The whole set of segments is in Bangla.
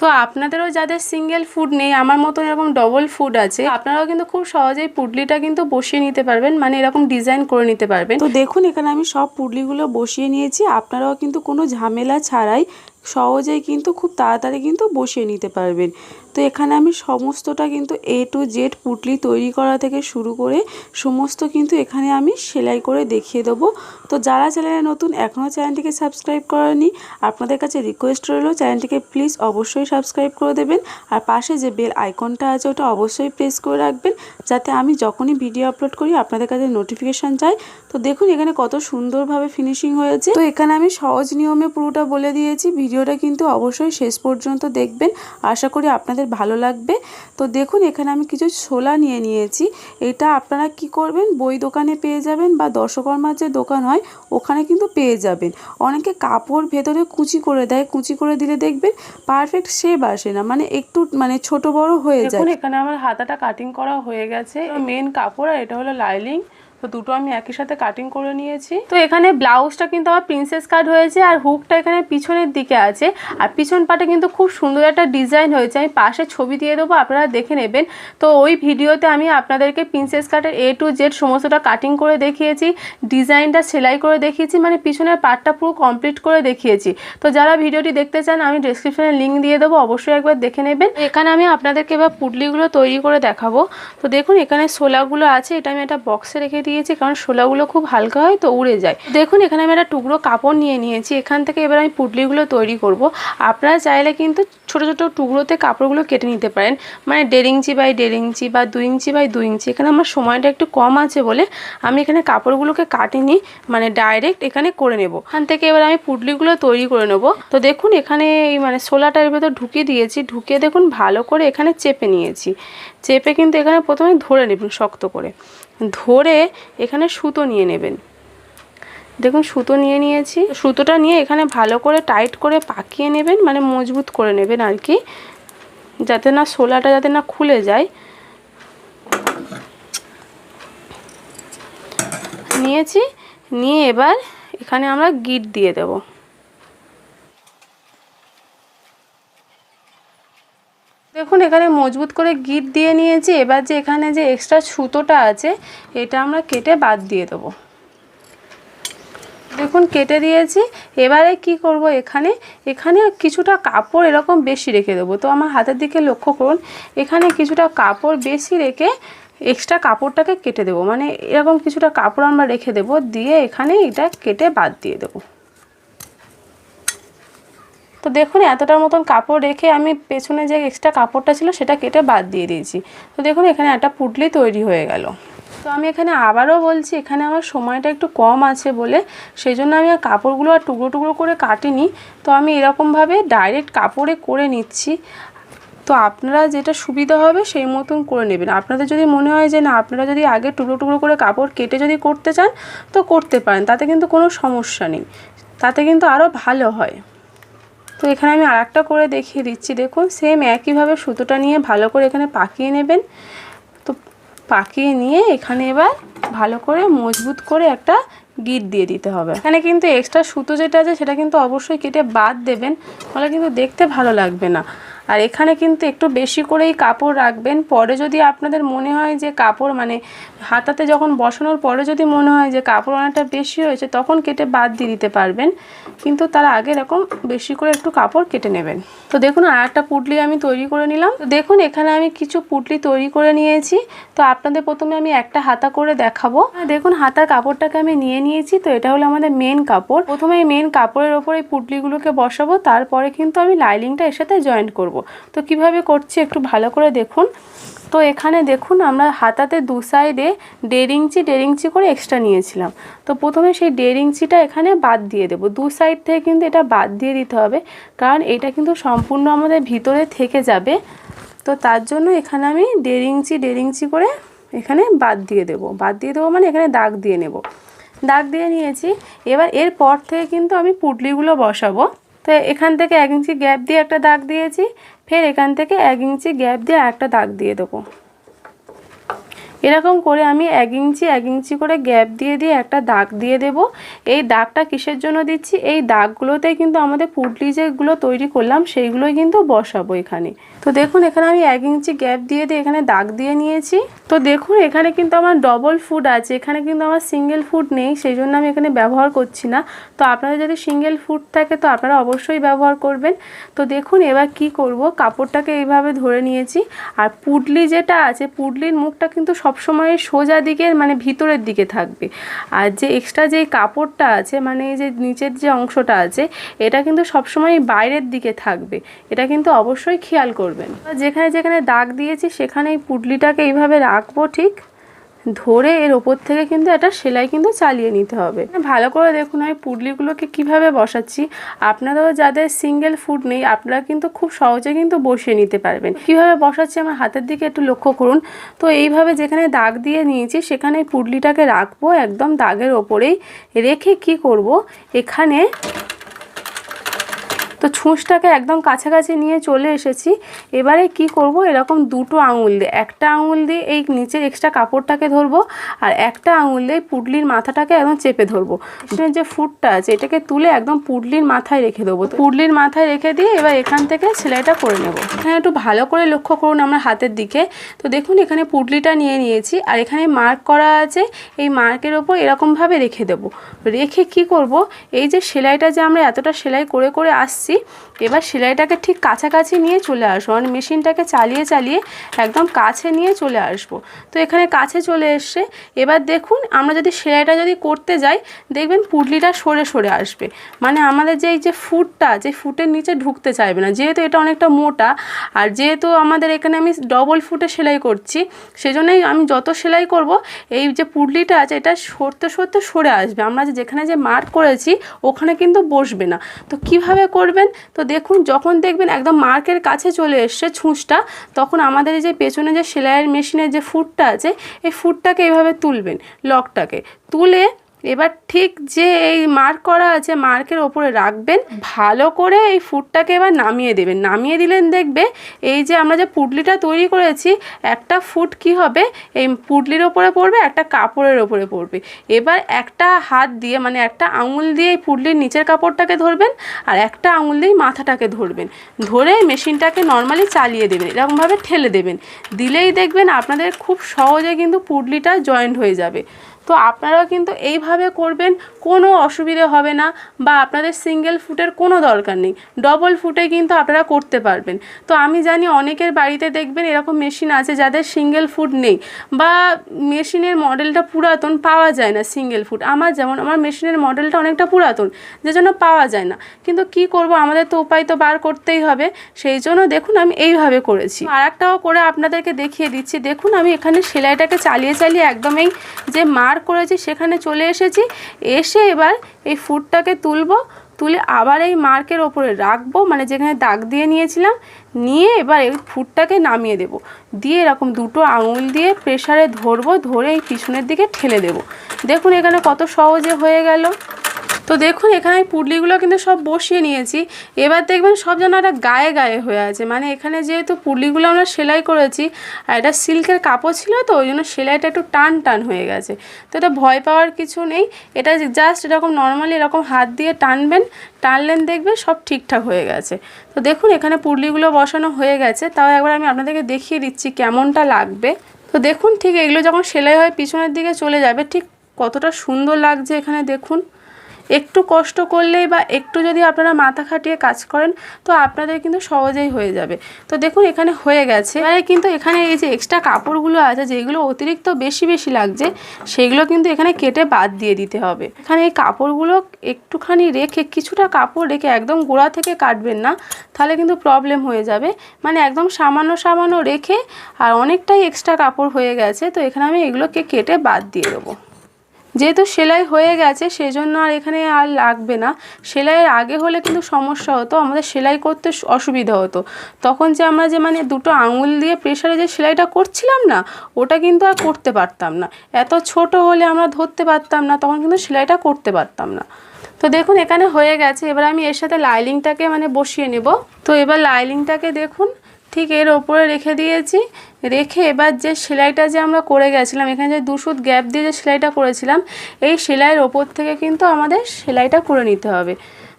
তো আপনাদেরও যাদের সিঙ্গেল ফুড নেই, আমার মতো এরকম ডবল ফুড আছে, আপনারাও কিন্তু খুব সহজেই পুডলিটা কিন্তু বসিয়ে নিতে পারবেন মানে এরকম ডিজাইন করে নিতে পারবেন। তো দেখুন, এখানে আমি সব পুডলিগুলো বসিয়ে নিয়েছি, আপনারাও কিন্তু কোনো ঝামেলা ছাড়াই সহজেই কিন্তু খুব তাড়াতাড়ি কিন্তু বসিয়ে নিতে পারবেন। তো এখানে আমি সমস্তটা কিন্তু এ টু জেড পুটলি তৈরি করা থেকে শুরু করে সমস্ত কিন্তু এখানে আমি সেলাই করে দেখিয়ে দেবো। তো যারা চ্যানেলে নতুন, এখনও চ্যানেলটিকে সাবস্ক্রাইব করেনি, আপনাদের কাছে রিকোয়েস্ট রইল, চ্যানেলটিকে প্লিজ অবশ্যই সাবস্ক্রাইব করে দেবেন। আর পাশে যে বেল আইকনটা আছে, ওটা অবশ্যই প্রেস করে রাখবেন, যাতে আমি যখনই ভিডিও আপলোড করি, আপনাদের কাছে নোটিফিকেশান যায়। তো দেখুন, এখানে কত সুন্দরভাবে ফিনিশিং হয়েছে। তো এখানে আমি সহজ নিয়মে পুরোটা বলে দিয়েছি। ভিডিওটা কিন্তু অবশ্যই শেষ পর্যন্ত দেখবেন। আশা করি আপনাদের ভালো লাগবে। তো দেখুন এখানে আমি কিছু ছোলা নিয়ে নিয়েছি। এটা আপনারা কি করবেন বই দোকানে পেয়ে যাবেন বা দর্শকর্মার যে দোকান হয় ওখানে কিন্তু পেয়ে যাবেন। অনেকে কাপড় ভেতরে কুচি করে দেয় কুচি করে দিলে দেখবেন পারফেক্ট শেপ আসে না মানে একটু মানে ছোট বড় হয়ে যায়। এখানে আমার হাতাটা কাটিং করা হয়ে গেছে। মেন কাপড় আর এটা হলো লাইলিং তো দুটো আমি একই সাথে কাটিং করে নিয়েছি। তো এখানে ব্লাউজটা কিন্তু আমার প্রিন্সেস কাট হয়েছে আর হুকটা এখানে পিছনের দিকে আছে। আর পিছন পাটে কিন্তু খুব সুন্দর একটা ডিজাইন হয়েছে। আমি পাশে ছবি দিয়ে দেবো, আপনারা দেখে নেবেন। তো ওই ভিডিওতে আমি আপনাদেরকে প্রিন্সেস কাটের এ টু জেড সমস্তটা কাটিং করে দেখিয়েছি ডিজাইনটা সেলাই করে দেখিয়েছি মানে পিছনের পার্টটা পুরো কমপ্লিট করে দেখিয়েছি। তো যারা ভিডিওটি দেখতে চান, আমি ডিসক্রিপশনে লিঙ্ক দিয়ে দেবো, অবশ্যই একবার দেখে নেবেন। এখানে আমি আপনাদেরকে এবার পুটলিগুলো তৈরি করে দেখাবো। তো দেখুন, এখানে সোলাগুলো আছে, এটা আমি একটা বক্সে রেখে দিয়েছি, কারণ শোলাগুলো খুব হালকা হয় তো উড়ে যায়। দেখুন, এখানে আমি একটা টুকরো কাপড় নিয়ে নিয়েছি, এখান থেকে এবার আমি পুটলিগুলো তৈরি করব। আপনারা চাইলে কিন্তু ছোট ছোট টুকরোতে কাপড়গুলো কেটে নিতে পারেন। মানে দেড় ইঞ্চি বাই দেড় ইঞ্চি বা দুই ইঞ্চি বাই দুই ইঞ্চি, এখানে আমার সময়টা একটু কম আছে বলে আমি এখানে কাপড়গুলোকে কাটিনি মানে ডাইরেক্ট এখানে করে নেব। এখান থেকে এবার আমি পুটলিগুলো তৈরি করে নেব। তো দেখুন, এখানে এই মানে শোলাটার ভেতর ঢুকিয়ে দিয়েছি, ঢুকিয়ে দেখুন, ভালো করে এখানে চেপে নিয়েছি। চেপে কিন্তু এখানে প্রথমে ধরে নেবেন শক্ত করে। ধরে এখানে সুতো নিয়ে নেবেন। দেখুন, সুতো নিয়ে নিয়েছি। সুতোটা নিয়ে এখানে ভালো করে টাইট করে পাকিয়ে নেবেন মানে মজবুত করে নেবেন আর কি যাতে না শোলাটা যাতে না খুলে যায়। নিয়েছি, নিয়ে এবার এখানে আমরা গিট দিয়ে দেব। দেখুন, এখানে মজবুত করে গিট দিয়ে নিয়েছি। এবার যে এখানে যে এক্সট্রা সুতোটা আছে, এটা আমরা কেটে বাদ দিয়ে দেবো। দেখুন, কেটে দিয়েছি। এবারে কি করব এখানে? এখানে কিছুটা কাপড় এরকম বেশি রেখে দেবো। তো আমার হাতের দিকে লক্ষ্য করুন, এখানে কিছুটা কাপড় বেশি রেখে এক্সট্রা কাপড়টাকে কেটে দেবো। মানে এরকম কিছুটা কাপড় আমরা রেখে দেবো, দিয়ে এখানে এটা কেটে বাদ দিয়ে দেবো। তো দেখুন, এতটার মতন কাপড় রেখে আমি পেছনে যে এক্সট্রা কাপড়টা ছিল সেটা কেটে বাদ দিয়ে দিয়েছি। তো দেখুন, এখানে একটা পুটলি তৈরি হয়ে গেল। তো আমি এখানে আবারও বলছি, এখানে আমার সময়টা একটু কম আছে বলে সেই জন্য আমি আর কাপড়গুলো আর টুকরো টুকরো করে কাটিনি। তো আমি এরকমভাবে ডাইরেক্ট কাপড়ে করে নিচ্ছি। তো আপনারা যেটা সুবিধা হবে সেই মতন করে নেবেন। আপনাদের যদি মনে হয় যে না, আপনারা যদি আগে টুকরো টুকরো করে কাপড় কেটে যদি করতে চান, তো করতে পারেন, তাতে কিন্তু কোনো সমস্যা নেই। তাতে কিন্তু আরও ভালো হয়। তো এখানে আমি আর একটা করে দেখিয়ে দিচ্ছি। দেখুন সেম একইভাবে সুতোটা নিয়ে ভালো করে এখানে পাকিয়ে নেবেন। তো পাকিয়ে নিয়ে এখানে এবার ভালো করে মজবুত করে একটা গিট দিয়ে দিতে হবে। এখানে কিন্তু এক্সট্রা সুতো যেটা আছে, সেটা কিন্তু অবশ্যই কেটে বাদ দেবেন তাহলে কিন্তু দেখতে ভালো লাগবে না। আর এখানে কিন্তু একটু বেশি করেই কাপড় রাখবেন। পরে যদি আপনাদের মনে হয় যে কাপড় মানে হাতাতে যখন বসানোর পরে যদি মনে হয় যে কাপড় অনেকটা বেশি হয়েছে তখন কেটে বাদ দিয়ে দিতে পারবেন। কিন্তু তার আগে এরকম বেশি করে একটু কাপড় কেটে নেবেন। তো দেখুন, আর একটা পুটলি আমি তৈরি করে নিলাম। দেখুন, এখানে আমি কিছু পুটলি তৈরি করে নিয়েছি। তো আপনাদের প্রথমে আমি একটা হাতা করে দেখাবো। দেখুন, হাতার কাপড়টাকে আমি নিয়ে নিয়েছি। তো এটা হলো আমাদের মেন কাপড়। প্রথমে মেন কাপড়ের ওপর এই পুটলিগুলোকে বসাবো। তারপরে কিন্তু আমি লাইলিংটা এর সাথে জয়েন্ট করব। তো কীভাবে করছি একটু ভালো করে দেখুন। তো এখানে দেখুন আমরা হাতাতে দু সাইডে দেড় ইঞ্চি দেড় ইঞ্চি করে এক্সট্রা নিয়েছিলাম। তো প্রথমে সেই দেড় ইঞ্চিটা এখানে বাদ দিয়ে দেবো। দু সাইড থেকে কিন্তু এটা বাদ দিয়ে দিতে হবে, কারণ এটা কিন্তু সম্পূর্ণ আমাদের ভিতরে থেকে যাবে। তো তার জন্য এখানে আমি দেড় ইঞ্চি দেড় ইঞ্চি করে এখানে বাদ দিয়ে দেবো। বাদ দিয়ে দেবো মানে এখানে দাগ দিয়ে নেব। দাগ দিয়ে নিয়েছি। এবার এর পর থেকে কিন্তু আমি পুটলিগুলো বসাবো। তো এখান থেকে এক ইঞ্চি গ্যাপ দিয়ে একটা দাগ দিয়েছি, ফের এখান থেকে এক ইঞ্চি গ্যাপ দিয়ে একটা দাগ দিয়ে দেবো। এরকম করে আমি এক ইঞ্চি এক ইঞ্চি করে গ্যাপ দিয়ে দিয়ে একটা দাগ দিয়ে দেব। এই দাগটা কিসের জন্য দিচ্ছি? এই দাগগুলোতে কিন্তু আমাদের পুটলি যেগুলো তৈরি করলাম, সেইগুলোই কিন্তু বসাবো এখানে। তো দেখুন, এখানে আমি এক ইঞ্চি গ্যাপ দিয়ে দিয়ে এখানে দাগ দিয়ে নিয়েছি। তো দেখুন, এখানে কিন্তু আমার ডবল ফুড আছে। এখানে কিন্তু আমার সিঙ্গেল ফুড নেই, সেই জন্য আমি এখানে ব্যবহার করছি না। তো আপনাদের যদি সিঙ্গেল ফুড থাকে, তো আপনারা অবশ্যই ব্যবহার করবেন। তো দেখুন, এবার কি করব? কাপড়টাকে এইভাবে ধরে নিয়েছি। আর পুডলি যেটা আছে পুডলির মুখটা কিন্তু সবসময় সোজা দিকের মানে ভিতরের দিকে থাকবে। আর যে এক্সট্রা যে কাপড়টা আছে মানে যে নিচের যে অংশটা আছে, এটা কিন্তু সবসময় বাইরের দিকে থাকবে। এটা কিন্তু অবশ্যই খেয়াল করবেন। যেখানে যেখানে দাগ দিয়েছি, সেখানে এই পুডলিটাকে এইভাবে রাখব ঠিক। ধরে এর ওপর থেকে কিন্তু একটা সেলাই কিন্তু চালিয়ে নিতে হবে। ভালো করে দেখুন আমি পুডলিগুলোকে কীভাবে বসাচ্ছি। আপনারাও যাদের সিঙ্গেল ফুড নেই, আপনারা কিন্তু খুব সহজে কিন্তু বসিয়ে নিতে পারবেন। কীভাবে বসাচ্ছি আমার হাতের দিকে একটু লক্ষ্য করুন। তো এইভাবে যেখানে দাগ দিয়ে নিয়েছি, সেখানে পুডলিটাকে রাখব একদম দাগের ওপরেই। রেখে কি করব? এখানে তো ছুঁচটাকে একদম কাছাকাছি নিয়ে চলে এসেছি। এবারে কি করব? এরকম দুটো আঙুল দিয়ে, একটা আঙুল দিয়ে এই নিচের এক্সট্রা কাপড়টাকে ধরবো আর একটা আঙুল দিয়ে পুডলির মাথাটাকে একদম চেপে ধরবো। যে ফুটটা আছে, এটাকে তুলে একদম পুডলির মাথায় রেখে দেবো। পুডলির মাথায় রেখে দিয়ে এবার এখান থেকে সেলাইটা করে নেব। এখানে একটু ভালো করে লক্ষ্য করুন আমার হাতের দিকে। তো দেখুন, এখানে পুডলিটা নিয়ে নিয়েছি আর এখানে মার্ক করা আছে, এই মার্কের ওপর এরকমভাবে রেখে দেবো। রেখে কি করব? এই যে সেলাইটা যে আমরা এতটা সেলাই করে করে আসছি এবার সেলাইটাকে ঠিক কাছাকাছি নিয়ে চলে আসব। মানে মেশিনটাকে চালিয়ে চালিয়ে একদম কাছে নিয়ে চলে আসব। তো এখানে কাছে চলে এসছে। এবার দেখুন, আমরা যদি সেলাইটা যদি করতে যাই, দেখবেন পুডলিটা সরে সরে আসবে। মানে আমাদের যে এই যে ফুটটা, যে ফুটের নিচে ঢুকতে চাইবে না। যেহেতু এটা অনেকটা মোটা, আর যেহেতু আমাদের এখানে আমি ডবল ফুটে সেলাই করছি, সেজন্যই আমি যত সেলাই করব, এই যে পুডলিটা আছে, এটা সরতে সরতে সরে আসবে। আমরা যেখানে যে মার্ক করেছি, ওখানে কিন্তু বসবে না। তো কীভাবে করবেন? তো দেখুন, যখন দেখবেন একদম মার্কের কাছে চলে এসছে ছুঁচটা, তখন আমাদের এই যে পেছনে যে সেলাইয়ের মেশিনের যে ফুটটা আছে, এই ফুটটাকে এভাবে তুলবেন, লকটাকে। তুলে এবার ঠিক যে এই মার্ক করা আছে মার্কের ওপরে রাখবেন। ভালো করে এই ফুটটাকে এবার নামিয়ে দেবেন। নামিয়ে দিলেন দেখবে, এই যে আমরা যে পুডলিটা তৈরি করেছি, একটা ফুট কি হবে? এই পুডলির ওপরে পড়বে, একটা কাপড়ের ওপরে পড়বে। এবার একটা হাত দিয়ে মানে একটা আঙুল দিয়ে এই পুডলির নিচের কাপড়টাকে ধরবেন আর একটা আঙুল দিয়ে মাথাটাকে ধরবেন। ধরে মেশিনটাকে নর্মালি চালিয়ে দেবেন, এরকমভাবে ঠেলে দেবেন। দিলেই দেখবেন আপনাদের খুব সহজে কিন্তু পুডলিটা জয়েন্ট হয়ে যাবে। তো আপনারাও কিন্তু এইভাবে করবেন কোনো অসুবিধে হবে না বা আপনাদের সিঙ্গেল ফুটের কোনো দরকার নেই। ডবল ফুটে কিন্তু আপনারা করতে পারবেন। তো আমি জানি অনেকের বাড়িতে দেখবেন এরকম মেশিন আছে যাদের সিঙ্গেল ফুট নেই বা মেশিনের মডেলটা পুরাতন, পাওয়া যায় না সিঙ্গেল ফুট আমার যেমন, আমার মেশিনের মডেলটা অনেকটা পুরাতন যে জন্য পাওয়া যায় না। কিন্তু কি করব, আমাদের তো উপায় তো বার করতেই হবে। সেই জন্য দেখুন আমি এইভাবে করেছি। আর একটাও করে আপনাদেরকে দেখিয়ে দিচ্ছি। দেখুন আমি এখানে সেলাইটাকে চালিয়ে চালিয়ে একদম এই যে মার করেছি, সেখানে চলে এসেছি, এসে এবার এই ফুটটাকে তুলবো, তুলে আবার এই মার্কের ওপরে রাখব মানে যেখানে দাগ দিয়ে নিয়েছিলাম, নিয়ে এবার এই ফুটটাকে নামিয়ে দেব। দিয়ে এরকম দুটো আঙুল দিয়ে প্রেসারে ধরবো, ধরে এই পিছনের দিকে ঠেলে দেব। দেখুন এখানে কত সহজে হয়ে গেল। তো দেখুন, এখানে পুডলিগুলো কিন্তু সব বসিয়ে নিয়েছি। এবার দেখবেন সব যেন একটা গায়ে গায়ে হয়ে আছে। মানে এখানে যেহেতু পুডলিগুলো আমরা সেলাই করেছি, আর এটা সিল্কের কাপড় ছিল তো, ওই জন্য সেলাইটা একটু টান টান হয়ে গেছে। তো এটা ভয় পাওয়ার কিছু নেই। এটা জাস্ট এরকম নর্মালি এরকম হাত দিয়ে টানবেন, টানলেন দেখবেন সব ঠিকঠাক হয়ে গেছে। তো দেখুন, এখানে পুডলিগুলো বসানো হয়ে গেছে। তাও একবার আমি আপনাদেরকে দেখিয়ে দিচ্ছি কেমনটা লাগবে। তো দেখুন, ঠিক এগুলো যখন সেলাই হয়, পিছনের দিকে চলে যাবে, ঠিক কতটা সুন্দর লাগছে এখানে দেখুন। একটু কষ্ট করলেই বা একটু যদি আপনারা মাথা খাটিয়ে কাজ করেন, তো আপনাদের কিন্তু সহজেই হয়ে যাবে। তো দেখুন, এখানে হয়ে গেছে। এবারে কিন্তু এখানে এই যে এক্সট্রা কাপড়গুলো আছে, যেগুলো অতিরিক্ত বেশি বেশি লাগছে, সেগুলো কিন্তু এখানে কেটে বাদ দিয়ে দিতে হবে। এখানে এই কাপড়গুলো একটুখানি রেখে, কিছুটা কাপড় রেখে একদম গোড়া থেকে কাটবেন না, তাহলে কিন্তু প্রবলেম হয়ে যাবে। মানে একদম সামান্য সামান্য রেখে আর অনেকটাই এক্সট্রা কাপড় হয়ে গেছে, তো এখানে আমি এগুলোকে কেটে বাদ দিয়ে দেবো। যেহেতু সেলাই হয়ে গেছে, সেজন্য আর এখানে আর লাগবে না। সেলাইয়ের আগে হলে কিন্তু সমস্যা হতো, আমাদের সেলাই করতে অসুবিধা হতো। তখন যে আমরা যে মানে দুটো আঙুল দিয়ে প্রেশারে যে সেলাইটা করছিলাম না, ওটা কিন্তু আর করতে পারতাম না। এত ছোট হলে আমরা ধরতে পারতাম না, তখন কিন্তু সেলাইটা করতে পারতাম না। তো দেখুন, এখানে হয়ে গেছে। এবার আমি এর সাথে লাইলিংটাকে মানে বসিয়ে নেব। তো এবার লাইলিংটাকে দেখুন ঠিক এর ওপরে রেখে দিয়েছি। রেখে এবার যে সেলাইটা যে আমরা করে গেছিলাম, এখানে যে দুশুদ গ্যাপ দিয়ে যে সেলাইটা করেছিলাম, এই সেলাইয়ের ওপর থেকে কিন্তু আমাদের সেলাইটা করে নিতে হবে।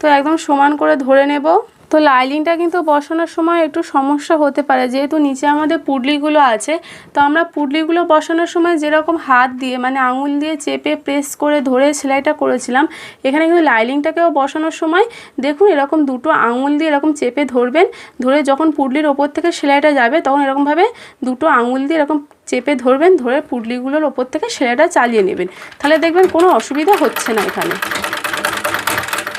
তো একদম সমান করে ধরে নেব। তো লাইলিংটা কিন্তু বসানোর সময় একটু সমস্যা হতে পারে। যেহেতু নিচে আমাদের পুডলিগুলো আছে, তো আমরা পুডলিগুলো বসানোর সময় যেরকম হাত দিয়ে মানে আঙুল দিয়ে চেপে প্রেস করে ধরে সেলাইটা করেছিলাম, এখানে কিন্তু লাইলিংটাকেও বসানোর সময় দেখুন এরকম দুটো আঙুল দিয়ে এরকম চেপে ধরবেন, ধরে যখন পুডলির ওপর থেকে সেলাইটা যাবে, তখন এরকমভাবে দুটো আঙুল দিয়ে এরকম চেপে ধরবেন, ধরে পুডলিগুলোর ওপর থেকে সেলাইটা চালিয়ে নেবেন। তাহলে দেখবেন কোনো অসুবিধা হচ্ছে না এখানে।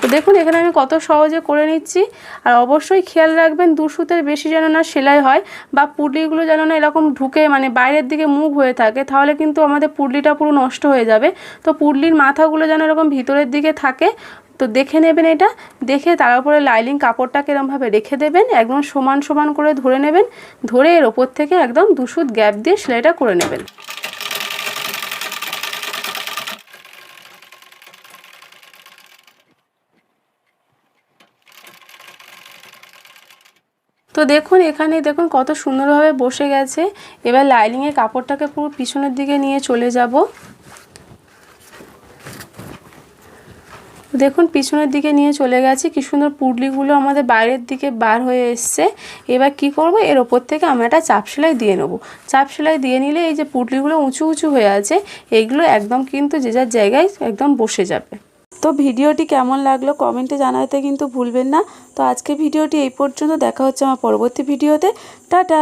তো দেখুন, এখানে আমি কত সহজে করে নিচ্ছি। আর অবশ্যই খেয়াল রাখবেন, দু সুতের বেশি যেন না সেলাই হয় বা পুডলিগুলো যেন না এরকম ঢুকে মানে বাইরের দিকে মুখ হয়ে থাকে, তাহলে কিন্তু আমাদের পুডলিটা পুরো নষ্ট হয়ে যাবে। তো পুডলির মাথাগুলো যেন এরকম ভিতরের দিকে থাকে, তো দেখে নেবেন এটা। দেখে তার উপরে লাইলিং কাপড়টাকে এরমভাবে রেখে দেবেন, একদম সমান সমান করে ধরে নেবেন। ধরে এর ওপর থেকে একদম দুশুদ গ্যাপ দিয়ে সেলাইটা করে নেবেন। তো দেখুন, এখানে দেখুন কত সুন্দরভাবে বসে গেছে। এবার লাইনিংয়ের কাপড়টাকে পুরো পিছনের দিকে নিয়ে চলে যাব। দেখুন, পিছনের দিকে নিয়ে চলে গেছে। কি সুন্দর পুডলিগুলো আমাদের বাইরের দিকে বার হয়ে এসছে। এবার কি করব? এর ওপর থেকে আমরা একটা চাপ সেলাই দিয়ে নেব। চাপ সেলাই দিয়ে নিলে এই যে পুডলিগুলো উঁচু উঁচু হয়ে আছে এইগুলো একদম কিন্তু যে যার জায়গায় একদম বসে যাবে। তো ভিডিওটি কেমন লাগল কমেন্টে জানাতে কিন্তু ভুলবেন না। তো আজকে ভিডিওটি এই পর্যন্ত। দেখা হচ্ছে আমার পরবর্তী ভিডিওতে। টাটা!